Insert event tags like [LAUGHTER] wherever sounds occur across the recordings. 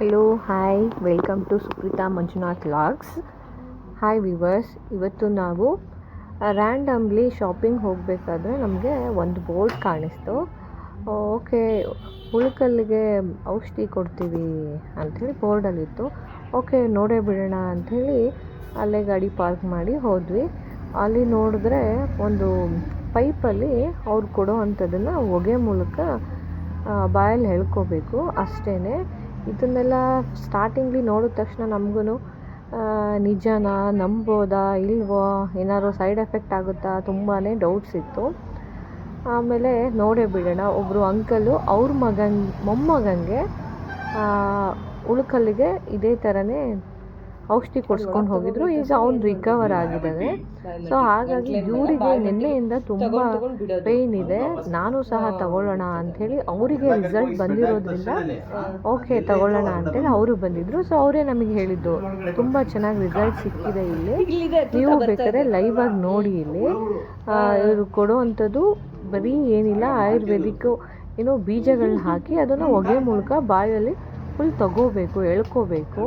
Hello hi welcome to Supreetha Manjunath logs hi viewers ಇವತ್ತು ನಾವು randomly shopping ಹೋಗಬೇಕಾದ್ರೆ ನಮಗೆ ಒಂದು ಬೋರ್ಡ್ ಕಾಣಿಸ್ತು. ಓಕೆ ಉಳ್ಕಲ್ಲಿಗೆ ಔಷಧಿ ಕೊಡ್ತೀವಿ ಅಂಥೇಳಿ ಬೋರ್ಡಲ್ಲಿತ್ತು ಓಕೆ, ನೋಡೇ ಬಿಡೋಣ ಅಂಥೇಳಿ ಅಲ್ಲೇ ಗಾಡಿ ಪಾರ್ಕ್ ಮಾಡಿ ಹೋದ್ವಿ. ಅಲ್ಲಿ ನೋಡಿದ್ರೆ ಒಂದು ಪೈಪಲ್ಲಿ ಅವ್ರು ಕೊಡೋ ಅಂಥದ್ದನ್ನು ಹೊಗೆ ಮೂಲಕ ಬಾಯಲ್ಲಿ ಹೇಳ್ಕೋಬೇಕು ಅಷ್ಟೇ ಇದನ್ನೆಲ್ಲ ಸ್ಟಾರ್ಟಿಂಗ್ಲಿ ನೋಡಿದ ತಕ್ಷಣ ನಮಗೂ ನಿಜನಾ, ನಂಬೋದಾ, ಇಲ್ವೋ, ಏನಾದ್ರು ಸೈಡ್ ಎಫೆಕ್ಟ್ ಆಗುತ್ತಾ ತುಂಬಾ ಡೌಟ್ಸ್ ಇತ್ತು. ಆಮೇಲೆ ನೋಡೇ ಬಿಡೋಣ ಒಬ್ಬರು ಅಂಕಲು ಅವ್ರ ಮಗನ ಮೊಮ್ಮಗನಿಗೆ ಉಳ್ಕಲ್ಲಿಗೆ ಇದೇ ಥರನೇ ಔಷಧಿ ಕೊಡ್ಸ್ಕೊಂಡು ಹೋಗಿದ್ರು. ಈಗ ಅವ್ನು ರಿಕವರ್ ಆಗಿದ್ದಾನೆ ಸೊ ಹಾಗಾಗಿ ಇವರಿಗೆ ನಿನ್ನೆಯಿಂದ ತುಂಬ ಪೇಯ್ನ್ ಇದೆ. ನಾನು ಸಹ ತಗೊಳ್ಳೋಣ ಅಂಥೇಳಿ ಅವರಿಗೆ ರಿಸಲ್ಟ್ ಬಂದಿರೋದ್ರಿಂದ ಓಕೆ, ತಗೊಳ್ಳೋಣ ಅಂತೇಳಿ ಅವರು ಬಂದಿದ್ರು. ಸೊ ಅವರೇ ನಮಗೆ ಹೇಳಿದ್ದು, ತುಂಬ ಚೆನ್ನಾಗಿ ರಿಸಲ್ಟ್ ಸಿಕ್ಕಿದೆ ಇಲ್ಲಿ. ನೀವು ಬೇಕಾದ್ರೆ ಲೈವ್ ಆಗಿ ನೋಡಿ ಇಲ್ಲಿ. ಇವರು ಕೊಡುವಂಥದ್ದು ಬರೀ ಏನಿಲ್ಲ ಆಯುರ್ವೇದಿಕ್ಕು ಏನೋ ಬೀಜಗಳನ್ನ ಹಾಕಿ ಅದನ್ನು ಹೊಗೆ ಮೂಲಕ ಬಾಯಲ್ಲಿ ಫುಲ್ ತಗೋಬೇಕು ಎಳ್ಕೋಬೇಕು.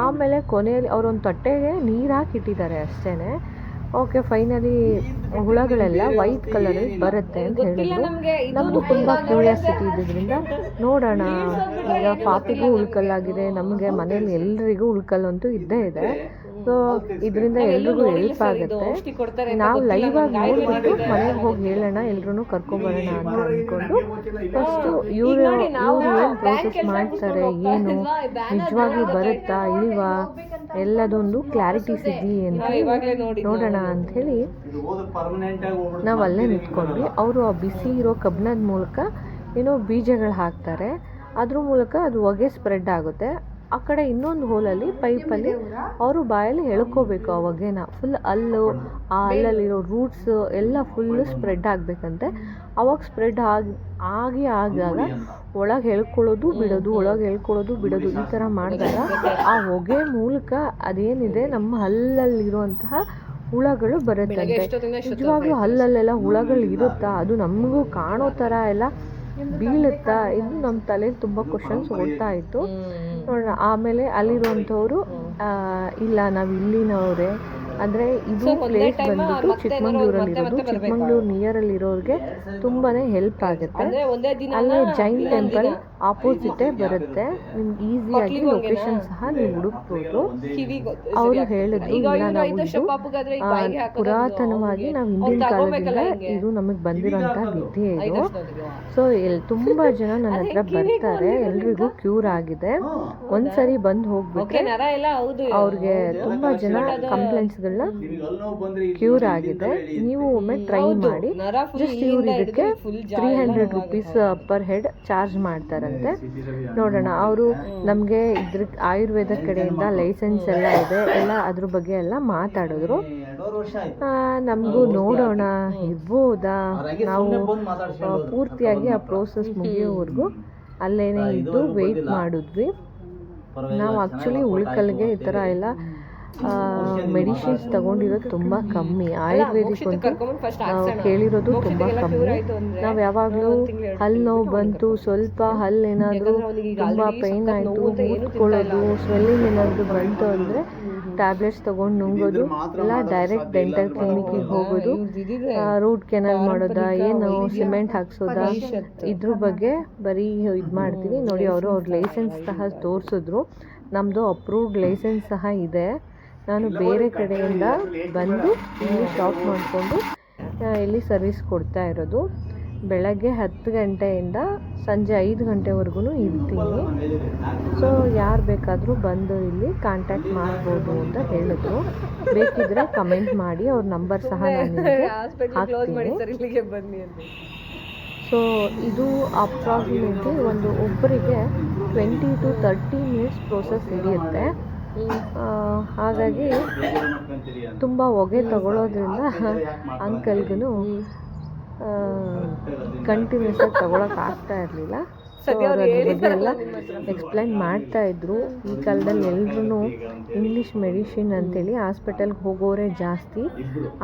ಆಮೇಲೆ ಕೊನೆಯಲ್ಲಿ ಅವರೊಂದು ತಟ್ಟೆಗೆ ನೀರು ಹಾಕಿ ಇಟ್ಟಿದ್ದಾರೆ ಅಷ್ಟೇ ಓಕೆ ಫೈನಲಿ ಹುಳಗಳೆಲ್ಲ ವೈಟ್ ಕಲರ್ ಬರುತ್ತೆ ಅಂತ ಹೇಳಿದ್ರು. ನಮಗೂ ತುಂಬ ಕ್ಯೂರಿಯಾಸಿಟಿ ಇದ್ದಿದ್ರಿಂದ ನೋಡೋಣ. ಈಗ ಪಾಪಿಗೂ ಉಳ್ಕಲ್ಲಾಗಿದೆ ನಮಗೆ ಮನೇಲಿ ಎಲ್ರಿಗೂ ಉಳ್ಕಲ್ಲಂತೂ ಇದ್ದೇ ಇದೆ. ಸೊ ಇದರಿಂದ ಎಲ್ರಿಗೂ ಹೆಲ್ಪ್ ಆಗುತ್ತೆ. ನಾವು ಲೈವ್ ಆಗಿ ನೋಡ್ಬಿಟ್ಟು ಮನೆಗೆ ಹೋಗಿ ಹೇಳೋಣ ಎಲ್ರೂ ಕರ್ಕೊಂಬರೋಣ ಅಂತ ಅಂದ್ಕೊಂಡು ಫಸ್ಟು ಇವರು ಇವ್ರು ಏನು ಪ್ರೋಸೆಸ್ ಮಾಡ್ತಾರೆ ಏನು ನಿಜವಾಗಿ ಬರುತ್ತಾ ಇಲ್ವಾ? ಎಲ್ಲದೊಂದು ಕ್ಲಾರಿಟಿ ಸಿಗಲಿ ಅಂತ ನೋಡೋಣ ಅಂಥೇಳಿ ನಾವು ಅಲ್ಲೇ ನಿಂತ್ಕೊಂಡ್ವಿ. ಅವರು ಆ ಬಿಸಿ ಇರೋ ಕಬ್ಬಿಣದ ಮೂಲಕ ಏನೋ ಬೀಜಗಳು ಹಾಕ್ತಾರೆ. ಅದ್ರ ಮೂಲಕ ಅದು ಹೊಗೆ ಸ್ಪ್ರೆಡ್ ಆಗುತ್ತೆ. ಆ ಕಡೆ ಇನ್ನೊಂದು ಹೋಲಲ್ಲಿ ಪೈಪಲ್ಲಿ ಅವರು ಬಾಯಲ್ಲಿ ಎಳ್ಕೋಬೇಕು ಆ ಹೊಗೆನ ಫುಲ್ ಅಲ್ಲು ಆ ಅಲ್ಲಲ್ಲಿರೋ ರೂಟ್ಸ್ ಎಲ್ಲ ಫುಲ್ಲು ಸ್ಪ್ರೆಡ್ ಆಗಬೇಕಂತೆ. ಅವಾಗ ಸ್ಪ್ರೆಡ್ ಆಗಿ ಆಗಿ ಆದಾಗ ಒಳಗೆ ಹೇಳ್ಕೊಳ್ಳೋದು ಬಿಡೋದು ಒಳಗೆ ಹೇಳ್ಕೊಳ್ಳೋದು ಬಿಡೋದು ಈ ಥರ ಮಾಡಿದಾಗ ಆ ಹೊಗೆ ಮೂಲಕ ಅದೇನಿದೆ ನಮ್ಮ ಹಲ್ಲಲ್ಲಿರುವಂತಹ ಹುಳಗಳು ಬರುತ್ತಂತೆ. ನಿಜವಾಗ್ಲೂ ಹಲ್ಲಲ್ಲೆಲ್ಲ ಹುಳಗಳು ಇರುತ್ತಾ? ಅದು ನಮಗೂ ಕಾಣೋ ಥರ ಎಲ್ಲ ಬೀಳುತ್ತಾ? ಇದು ನಮ್ಮ ತಲೆಯಲ್ಲಿ ತುಂಬ ಕ್ವಶನ್ಸ್ ಓಡ್ತಾ ಇತ್ತು. ನೋಡೋಣ ಆಮೇಲೆ ಅಲ್ಲಿರುವಂಥವ್ರು ಆ, ಇಲ್ಲ ನಾವು ಇಲ್ಲಿನವರೇ. ಅಂದರೆ ಇದು ಪ್ಲೇಸ್ ಬಂದ್ಬಿಟ್ಟು ಚಿಕ್ಕಮಂಗ್ಳೂರಲ್ಲಿ ಇರೋದು ಚಿಕ್ಕಮಂಗ್ಳೂರು ನಿಯರಲ್ಲಿ ಇರೋರಿಗೆ ತುಂಬಾ ಹೆಲ್ಪ್ ಆಗುತ್ತೆ. ಅಲ್ಲಿ ಜೈನ್ ಟೆಂಪಲ್ ಆಪೋಸಿಟೇ ಬರುತ್ತೆ. ನಿಮ್ಗೆ ಈಸಿಯಾಗಿ ಲೊಕೇಶನ್ ಸಹ ನೀವು ಹುಡುಕ್ಬೋದು. ಅವರು ಹೇಳಿದ್ರು ಇಲ್ಲ ನಾವು ಪುರಾತನವಾಗಿ ನಾವು ಹಿಂದಿನ ಕಾಲದಿಂದ ಇದು ನಮಗೆ ಬಂದಿರೋಂಥ ವಿದ್ಯೆ ಇದು. ಸೊ ಎಲ್ಲಿ ತುಂಬ ಜನ ನನ್ನ ಹತ್ರ ಬರ್ತಾರೆ. ಎಲ್ರಿಗೂ ಕ್ಯೂರ್ ಆಗಿದೆ. ಒಂದ್ಸರಿ ಬಂದು ಹೋಗ್ಬಿಟ್ರೆ ಹೌದು. ಅವ್ರಿಗೆ ತುಂಬಾ ಜನ ಕಂಪ್ಲೇಂಟ್ಸ್ಗಳನ್ನ ಕ್ಯೂರ್ ಆಗಿದೆ. ನೀವು ಒಮ್ಮೆ ಟ್ರೈ ಮಾಡಿ. ಜಸ್ಟ್ ಇವ್ರು ಇದಕ್ಕೆ three hundred rupees per head charge ಮಾಡ್ತಾರಂತೆ ನೋಡೋಣ ಅವರು ನಮಗೆ ಇದ್ರ ಆಯುರ್ವೇದ ಕಡೆಯಿಂದ ಲೈಸೆನ್ಸ್ ಎಲ್ಲ ಇದೆ ಎಲ್ಲ ಅದ್ರ ಬಗ್ಗೆ ಎಲ್ಲ ಮಾತಾಡಿದ್ರು. ನಮಗೂ ನೋಡೋಣ ಇರ್ಬೋದಾ? ನಾವು ಪೂರ್ತಿಯಾಗಿ ಆ ಪ್ರೋಸೆಸ್ ಮುಗಿಯೋವರೆಗೂ ಅಲ್ಲೇನೇ ಇದ್ದು ವೆಯ್ಟ್ ಮಾಡಿದ್ವಿ. ನಾವು ಆ್ಯಕ್ಚುಲಿ ಉಳ್ಕಲ್ಗೆ ಈ ಥರ ಎಲ್ಲ ಮೆಡಿಸಿನ್ಸ್ ತಗೊಂಡಿರೋದು ತುಂಬ ಕಮ್ಮಿ. ಆಯುರ್ವೇದಿಕ್ ಒಂದು ಕೇಳಿರೋದು ತುಂಬ ಕಮ್ಮಿ. ನಾವು ಯಾವಾಗಲೂ ಹಲ್ಲು ನೋವು ಬಂತು ಸ್ವಲ್ಪ ಹಲ್ಲು ಏನಾದರೂ ತುಂಬ ಪೇಯ್ನ್ ಆಯಿತು ಊದ್ಕೊಳ್ಳೋದು ಸ್ವೆಲ್ಲಿಂಗ್ ಏನಾದರೂ ಬಂತು ಅಂದರೆ ಟ್ಯಾಬ್ಲೆಟ್ಸ್ ತಗೊಂಡು ನುಂಗೋದು. ಇಲ್ಲ ಡೈರೆಕ್ಟ್ ಡೆಂಟಲ್ ಕ್ಲಿನಿಕ್ಕಿಗೆ ಹೋಗೋದು. ರೂಟ್ ಕೆನಲ್ ಮಾಡೋದಾ ಏನು ಸಿಮೆಂಟ್ ಹಾಕ್ಸೋದಾ ಇದ್ರ ಬಗ್ಗೆ ಬರೀ ಇದು ಮಾಡ್ತೀವಿ ನೋಡಿ ಅವರು ಅವ್ರ ಲೈಸೆನ್ಸ್ ಸಹ ತೋರಿಸಿದ್ರು. ನಮ್ಮದು ಅಪ್ರೂವ್ಡ್ ಲೈಸೆನ್ಸ್ ಸಹ ಇದೆ. ನಾನು ಬೇರೆ ಕಡೆಯಿಂದ ಬಂದು ಇಲ್ಲಿ ಶಾಪ್ ಮಾಡಿಕೊಂಡು ಇಲ್ಲಿ ಸರ್ವಿಸ್ ಕೊಡ್ತಾ ಇರೋದು. ಬೆಳಗ್ಗೆ ಹತ್ತು ಗಂಟೆಯಿಂದ ಸಂಜೆ ಐದು ಗಂಟೆವರೆಗೂ ಇರ್ತೀನಿ. ಸೊ ಯಾರು ಬೇಕಾದರೂ ಬಂದು ಇಲ್ಲಿ ಕಾಂಟ್ಯಾಕ್ಟ್ ಮಾಡ್ಬೋದು ಅಂತ ಹೇಳಿದ್ರು. ಬೇಕಿದ್ರೆ ಕಮೆಂಟ್ ಮಾಡಿ ಅವ್ರ ನಂಬರ್ ಸಹ ನಾನು [LAUGHS] ಹಾಕ್ತೀನಿ. ಸರ್ ಇಲ್ಲಿಗೆ ಬನ್ನಿ ಅಂತ. ಸೊ ಇದು ಅಪ್ರಾಕ್ಸಿಮೇಟ್ಲಿ ಒಂದು ಒಬ್ಬರಿಗೆ twenty to thirty minutes process ಹಿಡಿಯುತ್ತೆ. ಹಾಗಾಗಿ ತುಂಬ ಹೊಗೆ ತಗೊಳ್ಳೋದ್ರಿಂದ ಅಂಕಲ್ಗೂ ಕಂಟಿನ್ಯೂಸ್ ಆಗಿ ತಗೊಳಕ್ ಆಗ್ತಾ ಇರಲಿಲ್ಲ. ಎಲ್ಲ ಎಕ್ಸ್ಪ್ಲೈನ್ ಮಾಡ್ತಾ ಇದ್ರು. ಈ ಕಾಲದಲ್ಲಿ ಎಲ್ರೂ ಇಂಗ್ಲೀಷ್ ಮೆಡಿಸಿನ್ ಅಂತೇಳಿ ಹಾಸ್ಪಿಟಲ್ಗೆ ಹೋಗೋರೇ ಜಾಸ್ತಿ.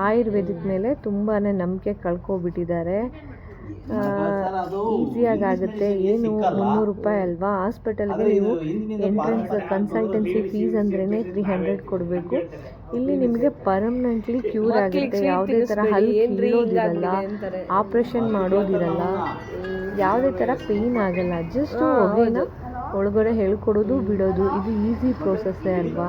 ಆಯುರ್ವೇದಿಕ್ ಮೇಲೆ ತುಂಬಾ ನಂಬಿಕೆ ಕಳ್ಕೊಬಿಟ್ಟಿದ್ದಾರೆ. ಈಸಿಯಾಗಿ ಆಗುತ್ತೆ ಏನು ಮುನ್ನೂರು ರೂಪಾಯಿ ಅಲ್ವಾ? ಹಾಸ್ಪಿಟಲ್ಗೆ ನೀವು ಎಂಟ್ರೆನ್ಸ್ ಕನ್ಸಲ್ಟೆನ್ಸಿ ಫೀಸ್ ಅಂದ್ರೇ ತ್ರೀ ಹಂಡ್ರೆಡ್ ಕೊಡಬೇಕು. ಇಲ್ಲಿ ನಿಮಗೆ ಪರ್ಮನೆಂಟ್ಲಿ ಕ್ಯೂರ್ ಆಗುತ್ತೆ. ಯಾವುದೇ ಥರ ಹಲ್ ಕೀಳೋದಿರಲ್ಲ ಆಪ್ರೇಷನ್ ಮಾಡೋದಿರಲ್ಲ. ಯಾವುದೇ ಥರ ಪೇಯ್ನ್ ಆಗಲ್ಲ. ಜಸ್ಟ್ ಹೊಗೆನ ಒಳಗಡೆ ಹೇಳ್ಕೊಡೋದು ಬಿಡೋದು ಇದು ಈಸಿ ಪ್ರೋಸೆಸ್ಸೇ ಅಲ್ವಾ?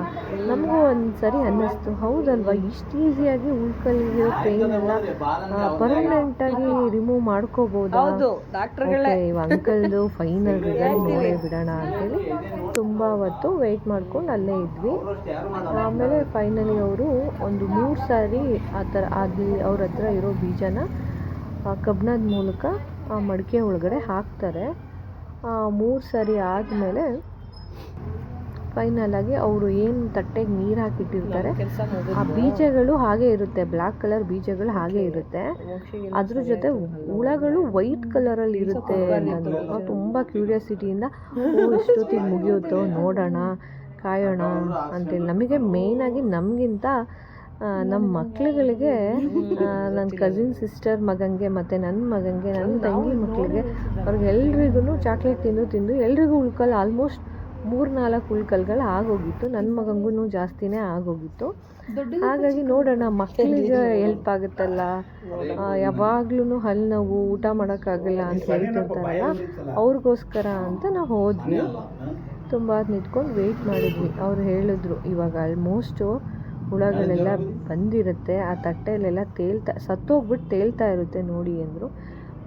ನಮಗೂ ಒಂದು ಸರಿ ಅನ್ನಿಸ್ತು ಹೌದಲ್ವಾ? ಇಷ್ಟು ಈಸಿಯಾಗಿ ಉಳ್ಕಲ್ಲಿರೋ ಪೇಯ್ನ್ ಎಲ್ಲ ಪರ್ಮನೆಂಟಾಗಿ ರಿಮೂವ್ ಮಾಡ್ಕೋಬೋದು? ಇವ ಅಂಕಲ್ದು ಫೈನಲ್ ರಿಸಲ್ಟ್ ನೋಡೇ ಬಿಡೋಣ ಅಂತೇಳಿ ತುಂಬ ಹೊತ್ತು ವೆಯ್ಟ್ ಮಾಡ್ಕೊಂಡು ಅಲ್ಲೇ ಇದ್ವಿ. ಆಮೇಲೆ ಫೈನಲಿ ಅವರು ಒಂದು ಮೂರು ಸಾರಿ ಆ ಥರ ಅಲ್ಲಿ ಅವ್ರ ಹತ್ರ ಇರೋ ಬೀಜನ ಕಬ್ಬಿಣದ ಮೂಲಕ ಆ ಮಡಿಕೆ ಒಳಗಡೆ ಹಾಕ್ತಾರೆ. ಮೂರು ಸರಿ ಆದಮೇಲೆ ಫೈನಲ್ ಆಗಿ ಅವರು ಏನು ತಟ್ಟೆಗೆ ನೀರು ಹಾಕಿಟ್ಟಿರ್ತಾರೆ ಆ ಬೀಜಗಳು ಹಾಗೆ ಇರುತ್ತೆ ಬ್ಲ್ಯಾಕ್ ಕಲರ್ ಬೀಜಗಳು ಹಾಗೆ ಇರುತ್ತೆ. ಅದ್ರ ಜೊತೆ ಹುಳಗಳು ವೈಟ್ ಕಲರಲ್ಲಿ ಇರುತ್ತೆ ನಾನು ತುಂಬ ಕ್ಯೂರಿಯಾಸಿಟಿಯಿಂದ ಓ ಎಷ್ಟೊತ್ತಿಗೆ ಮುಗಿಯುತ್ತೋ ನೋಡೋಣ ಕಾಯೋಣ ಅಂತೇಳಿ ನಮಗೆ ಮೇಯ್ನಾಗಿ ನಮಗಿಂತ ನಮ್ಮ ಮಕ್ಳುಗಳಿಗೆ ನನ್ನ ಕಸಿನ್ ಸಿಸ್ಟರ್ ಮಗನಿಗೆ ಮತ್ತು ನನ್ನ ಮಗಂಗೆ ನನ್ನ ತಂಗಿ ಮಕ್ಕಳಿಗೆ ಅವ್ರಿಗೆಲ್ರಿಗೂ ಚಾಕ್ಲೇಟ್ ತಿಂದು ತಿಂದು ಎಲ್ರಿಗೂ ಉಳ್ಕಲ್ ಆಲ್ಮೋಸ್ಟ್ ಮೂರು ನಾಲ್ಕು ಉಳ್ಕಲ್ಗಳು ಆಗೋಗಿತ್ತು. ನನ್ನ ಮಗಂಗೂ ಜಾಸ್ತಿನೇ ಆಗೋಗಿತ್ತು. ಹಾಗಾಗಿ ನೋಡೋಣ ಮಕ್ಕಳಿಗೆ ಹೆಲ್ಪ್ ಆಗುತ್ತಲ್ಲ? ಯಾವಾಗ್ಲೂ ಹಲ್ಲು ನೋವು ಊಟ ಮಾಡೋಕ್ಕಾಗಲ್ಲ ಅಂತ ಹೇಳ್ತಿರ್ತಾರಲ್ಲ? ಅವ್ರಿಗೋಸ್ಕರ ಅಂತ ನಾವು ಹೋದ್ವಿ. ತುಂಬ ನಿಂತ್ಕೊಂಡು ವೆಯ್ಟ್ ಮಾಡಿದ್ವಿ. ಅವ್ರು ಹೇಳಿದ್ರು ಇವಾಗ ಆಲ್ಮೋಸ್ಟು ಹುಳಗಳೆಲ್ಲ ಬಂದಿರುತ್ತೆ ಆ ತಟ್ಟೆಲೆಲ್ಲ ತೇಲ್ತಾ ಸತ್ತೋಗ್ಬಿಟ್ಟು ತೇಲ್ತಾ ಇರುತ್ತೆ ನೋಡಿ ಅಂದರು.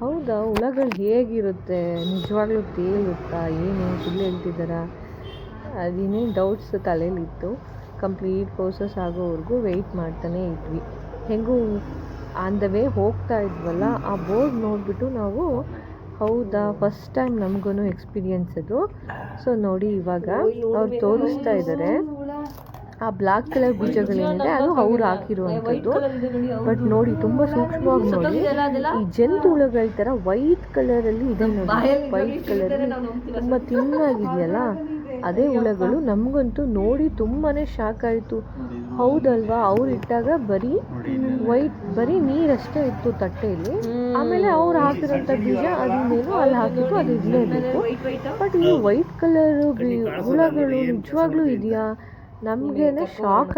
ಹೌದಾ ಹುಳಗಳು ಹೇಗಿರುತ್ತೆ? ನಿಜವಾಗ್ಲೂ ತೇಲುತ್ತಾ? ಏನು ಸುಳ್ಳು ಹೇಳ್ತಿದ್ದಾರಾ? ಅದೇನೇನು ಡೌಟ್ಸ್ ತಲೆಯಲ್ಲಿತ್ತು. ಕಂಪ್ಲೀಟ್ ಪ್ರೋಸೆಸ್ ಆಗೋವರೆಗೂ ವೆಯ್ಟ್ ಮಾಡ್ತಾನೇ ಇದ್ವಿ. ಹೆಂಗೂ ಆನ್ ದ ವೇ ಹೋಗ್ತಾ ಇದ್ವಲ್ಲ ಆ ಬೋರ್ಡ್ ನೋಡಿಬಿಟ್ಟು ನಾವು ಹೌದಾ ಫಸ್ಟ್ ಟೈಮ್ ನಮಗೂ ಎಕ್ಸ್ಪೀರಿಯನ್ಸ್ ಅದು. ಸೊ ನೋಡಿ ಇವಾಗ ಅವ್ರು ತೋರಿಸ್ತಾ ಇದ್ದಾರೆ ಆ ಬ್ಲಾಕ್ ಕಲರ್ ಬೀಜಗಳೇನಿದೆ ಅದು ಅವ್ರು ಹಾಕಿರುವಂಥದ್ದು. ಬಟ್ ನೋಡಿ ತುಂಬ ಸೂಕ್ಷ್ಮವಾಗಿ ನೋಡಿ ಈ ಜಂತು ಹುಳಗಳ ಥರ ವೈಟ್ ಕಲರಲ್ಲಿ ಇದೆ ನೋಡಿ ವೈಟ್ ಕಲರ್ ತುಂಬ ತಿನ್ನಾಗಿದೆಯಲ್ಲ? ಅದೇ ಹುಳಗಳು ನಮಗಂತೂ ನೋಡಿ ತುಂಬಾ ಶಾಕ್ ಆಯಿತು. ಹೌದಲ್ವಾ? ಅವ್ರು ಇಟ್ಟಾಗ ಬರೀ ವೈಟ್ ಬರೀ ನೀರಷ್ಟೇ ಇತ್ತು ತಟ್ಟೆಯಲ್ಲಿ ಆಮೇಲೆ ಅವ್ರು ಹಾಕಿರೋಂಥ ಬೀಜ ಅದನ್ನೇನು ಅಲ್ಲಿ ಹಾಕಿತ್ತು ಅದು ಇರಲೇಬೇಕು. ಬಟ್ ಈ ವೈಟ್ ಕಲರ್ ಹುಳಗಳು ನಿಜವಾಗ್ಲೂ ಇದೆಯಾ? ನಮಗೇನೆ ಶಾಕ್